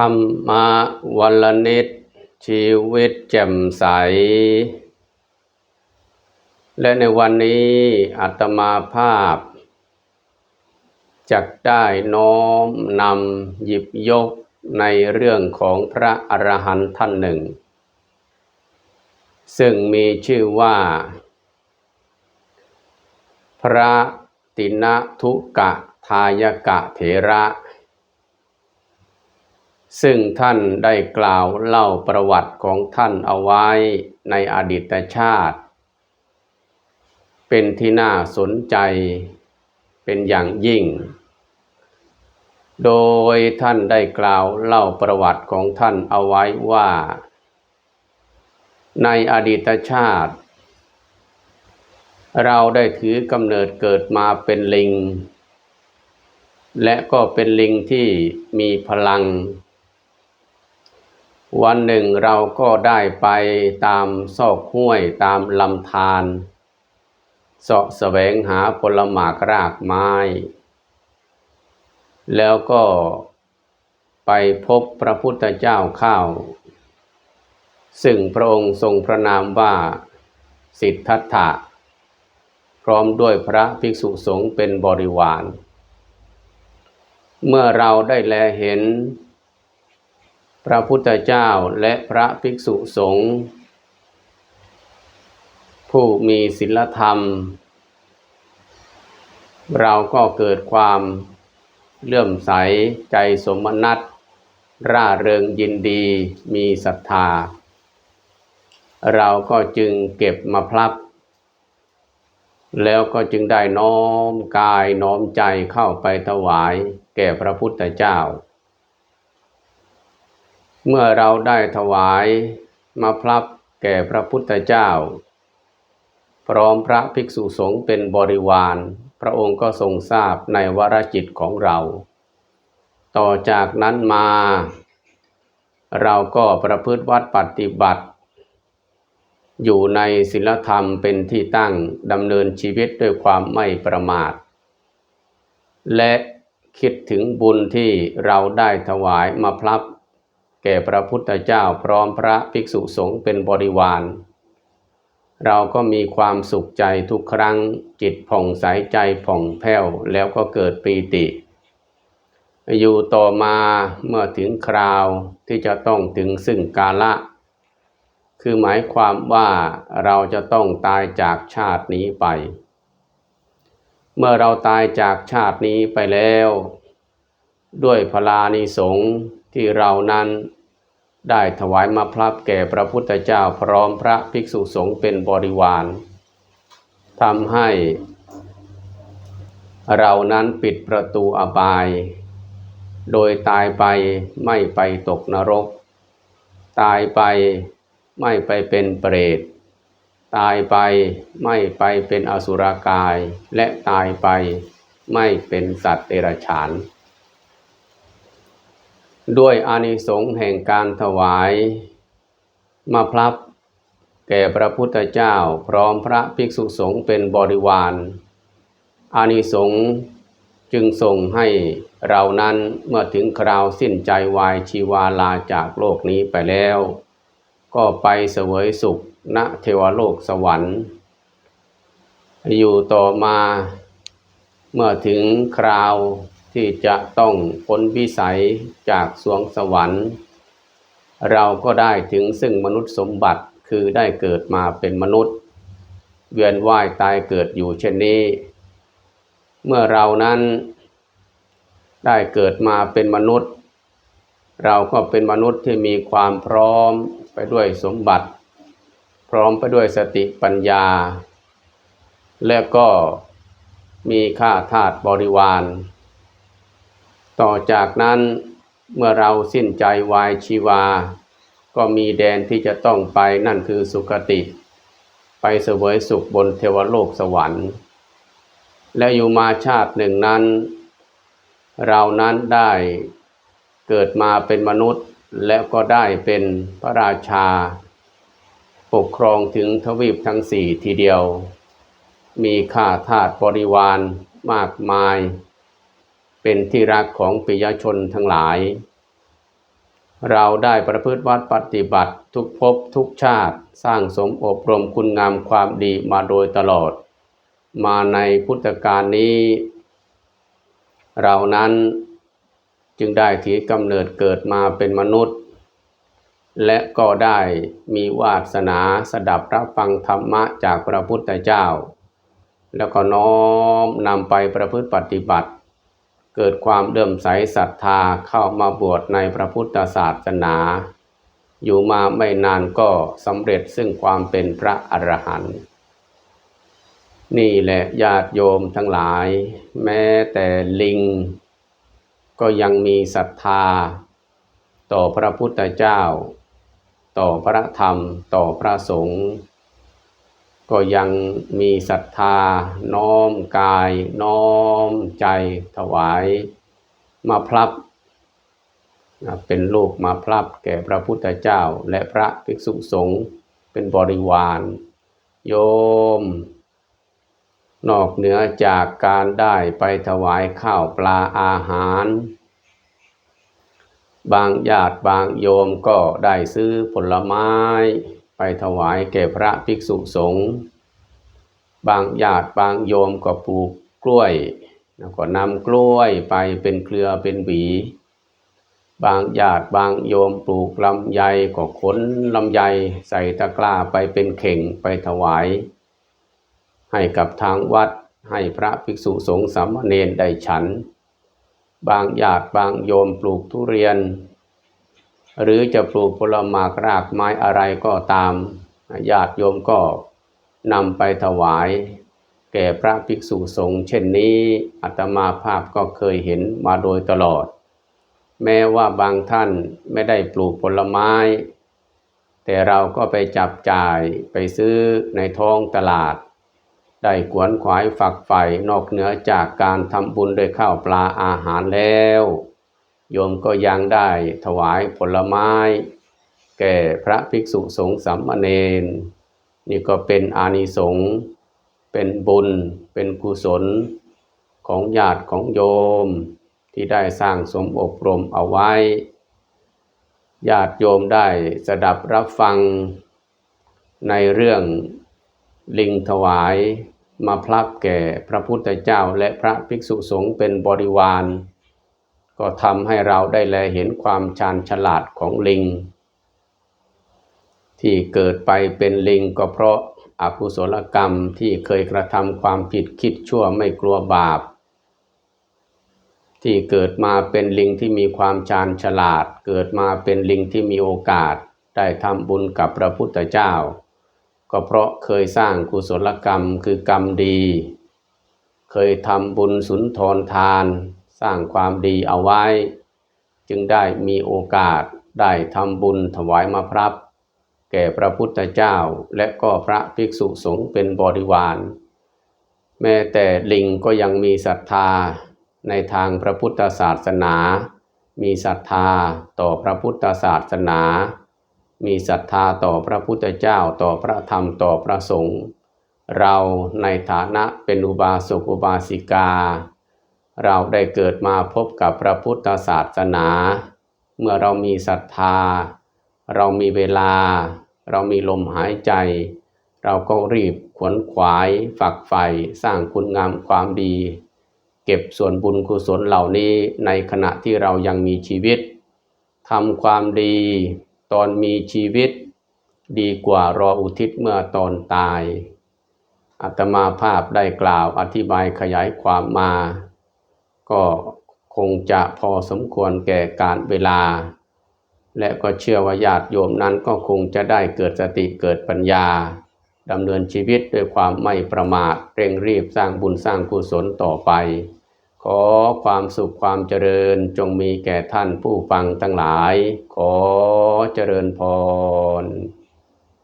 ธรรมาวันละนิดชีวิตแจ่มใส และในวันนี้อาตมาภาพจักได้น้อมนำหยิบยกในเรื่องของพระอรหันต์ท่านหนึ่ง ซึ่งมีชื่อว่า พระตินทุกะทายกะเถระ ซึ่งท่านได้กล่าวเล่าประวัติของท่านเอาไว้ในอดีตชาติ เป็นที่น่าสนใจเป็นอย่างยิ่ง โดยท่านได้กล่าวเล่าประวัติของท่านเอาไว้ว่า ในอดีตชาติ เราได้ถือกำเนิดเกิดมาเป็นลิง และก็เป็นลิงที่มีพลัง วันหนึ่งเราก็ได้ไปตามซอกห้วยตามลำธารเสาะแสวงหาผลหมากรากไม้ แล้วก็ไปพบพระพุทธเจ้าข้าว ซึ่งพระองค์ทรงพระนามว่าสิทธัตถะ พร้อมด้วยพระภิกษุสงฆ์เป็นบริวาร เมื่อเราได้แลเห็น พระพุทธเจ้าและพระภิกษุสงฆ์ผู้มีศีลธรรม เราก็เกิดความเลื่อมใสใจสมนัตร่าเริงยินดีมีศรัทธา เราก็จึงเก็บมาพลับ แล้วก็จึงได้น้อมกายน้อมใจเข้าไปถวายแก่พระพุทธเจ้า เมื่อเราได้ถวายมาพลับแก่พระพุทธเจ้า พร้อมพระภิกษุสงฆ์เป็นบริวาร พระองค์ก็ทรงทราบในวรจิตของเรา ต่อจากนั้นมา เราก็ประพฤติวัดปฏิบัติ อยู่ในศีลธรรมเป็นที่ตั้งดำเนินชีวิตด้วยความไม่ประมาท และคิดถึงบุญที่เราได้ถวายมาพลับ ก่พระพุทธเจ้าพร้อมพระภิกษุสงฆ์เป็นบริวาร เราก็มีความสุขใจทุกครั้งจิตผ่องใสใจผ่องแผ้วแล้วก็เกิดปีติ อยู่ต่อมาเมื่อถึงคราวที่จะต้องถึงซึ่งกาละ คือหมายความว่าเราจะต้องตายจากชาตินี้ไป เมื่อเราตายจากชาตินี้ไปแล้ว ด้วยพลานิสงที่เรานั้น ได้ถวายมาพลับแก่พระพุทธเจ้าพร้อมพระภิกษุสงฆ์เป็นบริวารทำให้ เรานั้นปิดประตูอบาย โดยตายไปไม่ไปตกนรก ตายไปไม่ไปเป็นเปรต ตายไปไม่ไปเป็นอสุรกาย และตายไปไม่เป็นสัตว์เดรัจฉาน ด้วยอานิสงส์แห่งการถวาย มาพลับ แก่พระพุทธเจ้าพร้อมพระภิกษุสงฆ์เป็นบริวาร อานิสงส์จึงส่งให้เรานั้นเมื่อถึงคราวสิ้นใจวายชีวาลาจากโลกนี้ไปแล้ว ก็ไปเสวยสุขณเทวโลกสวรรค์ อยู่ต่อมาเมื่อถึงคราว ที่จะต้องพ้นวิสัยจากสวงสวรรค์ เราก็ได้ถึงซึ่งมนุษย์สมบัติคือได้เกิดมาเป็นมนุษย์ เวียนว่ายตายเกิดอยู่เช่นนี้ เมื่อเรานั้นได้เกิดมาเป็นมนุษย์ เราก็เป็นมนุษย์ที่มีความพร้อมไปด้วยสมบัติ พร้อมไปด้วยสติปัญญา และก็มีข้าทาสบริวาร ต่อจากนั้นเมื่อเราสิ้นใจวายชีวา ก็มีแดนที่จะต้องไปนั่นคือสุคติ ไปเสวยสุขบนเทวโลกสวรรค์ และอยู่มาชาติหนึ่งนั้น เรานั้นได้เกิดมาเป็นมนุษย์แล้วก็ได้เป็นพระราชา ปกครองถึงทวีปทั้งสี่ทีเดียว มีข้าทาสบริวารมากมาย เป็นที่รักของปิยชนทั้งหลาย เราได้ประพฤติวัดปฏิบัติทุกภพทุกชาติสร้างสมอบรมคุณงามความดีมาโดยตลอด มาในพุทธกาลนี้ เรานั้นจึงได้ถือกำเนิดเกิดมาเป็นมนุษย์ และก็ได้มีวาสนาสดับรับฟังธรรมะจากพระพุทธเจ้า แล้วก็น้อมนำไปประพฤติปฏิบัติ เกิดความเลื่อมใสศรัทธาเข้ามาบวชในพระพุทธศาสนา อยู่มาไม่นานก็สำเร็จซึ่งความเป็นพระอรหันต์นี่แหละญาติโยมทั้งหลาย แม้แต่ลิง ก็ยังมีศรัทธา ต่อพระพุทธเจ้า ต่อพระธรรมต่อพระสงฆ์ ก็ยังมีศรัทธา น้อมกาย น้อมใจถวายมาพลับ เป็นลูกมาพลับแก่พระพุทธเจ้าและพระภิกษุสงฆ์เป็นบริวาร โยม นอกเหนือจากการได้ไปถวายข้าวปลาอาหาร บางญาติบางโยมก็ได้ซื้อผลไม้ ไปถวายแก่พระภิกษุสงฆ์บางญาติบางโยมก็ปลูกกล้วยแล้วก็นำกล้วยไปเป็นเครือเป็นหวี บางญาติบางโยมปลูกลำไยก็ขนลำไยใส่ตะกร้าไปเป็นเข่งไปถวาย ให้กับทางวัดให้พระภิกษุสงฆ์สามเณรได้ฉัน บางญาติบางโยมปลูกทุเรียน หรือจะปลูกผลไม้รากไม้อะไรก็ตามญาติโยมก็นำไปถวาย แก่พระภิกษุสงฆ์เช่นนี้อาตมาภาพก็เคยเห็นมาโดยตลอด แม้ว่าบางท่านไม่ได้ปลูกผลไม้ แต่เราก็ไปจับจ่ายไปซื้อในท้องตลาด ได้ขวนขวายฝักใฝ่นอกเหนือจากการทำบุญด้วยข้าวปลาอาหารแล้ว โยมก็ยังได้ถวายผลไม้ แก่พระภิกษุสงฆ์สามเณรนี่ก็เป็นอานิสงส์เป็นบุญ เป็นกุศลของญาติของโยม ที่ได้สร้างสมอบรมเอาไว้ ญาติโยมได้สดับรับฟัง ในเรื่องลิงถวายมาพลับแก่พระพุทธเจ้าและพระภิกษุสงฆ์เป็นบริวาร ก็ทำให้เราได้แลเห็นความชาญฉลาดของลิง ที่เกิดไปเป็นลิงก็เพราะอากุศลกรรมที่เคยกระทำความผิดคิดชั่วไม่กลัวบาป ที่เกิดมาเป็นลิงที่มีความชาญฉลาด เกิดมาเป็นลิงที่มีโอกาสได้ทำบุญกับพระพุทธเจ้า ก็เพราะเคยสร้างกุศลกรรมคือกรรมดี เคยทำบุญสุนทรทาน สร้างความดีเอาไว้ จึงได้มีโอกาสได้ทำบุญถวายมาพรับ แก่พระพุทธเจ้าและก็พระภิกษุสงฆ์เป็นบริวาร แม้แต่ลิงก็ยังมีศรัทธาในทางพระพุทธศาสนา มีศรัทธาต่อพระพุทธศาสนา มีศรัทธาต่อพระพุทธเจ้าต่อพระธรรมต่อพระสงฆ์ เราในฐานะเป็นอุบาสกอุบาสิกา เราได้เกิดมาพบกับพระพุทธศาสนา เมื่อเรามีศรัทธา เรามีเวลา เรามีลมหายใจ เราก็รีบขวนขวาย ฝักใฝ่สร้างคุณงามความดี เก็บส่วนบุญกุศลเหล่านี้ในขณะที่เรายังมีชีวิตทำความดีตอนมีชีวิต ดีกว่ารออุทิศเมื่อตอนตายอาตมาภาพได้กล่าวอธิบายขยายความมา ก็คงจะพอสมควรแก่การเวลา และก็เชื่อว่าญาติโยมนั้นก็คงจะได้เกิดสติเกิดปัญญาดำเนินชีวิตด้วยความไม่ประมาทเร่งรีบสร้างบุญสร้างกุศลต่อไป ขอความสุขความเจริญจงมีแก่ท่านผู้ฟังทั้งหลาย ขอเจริญพร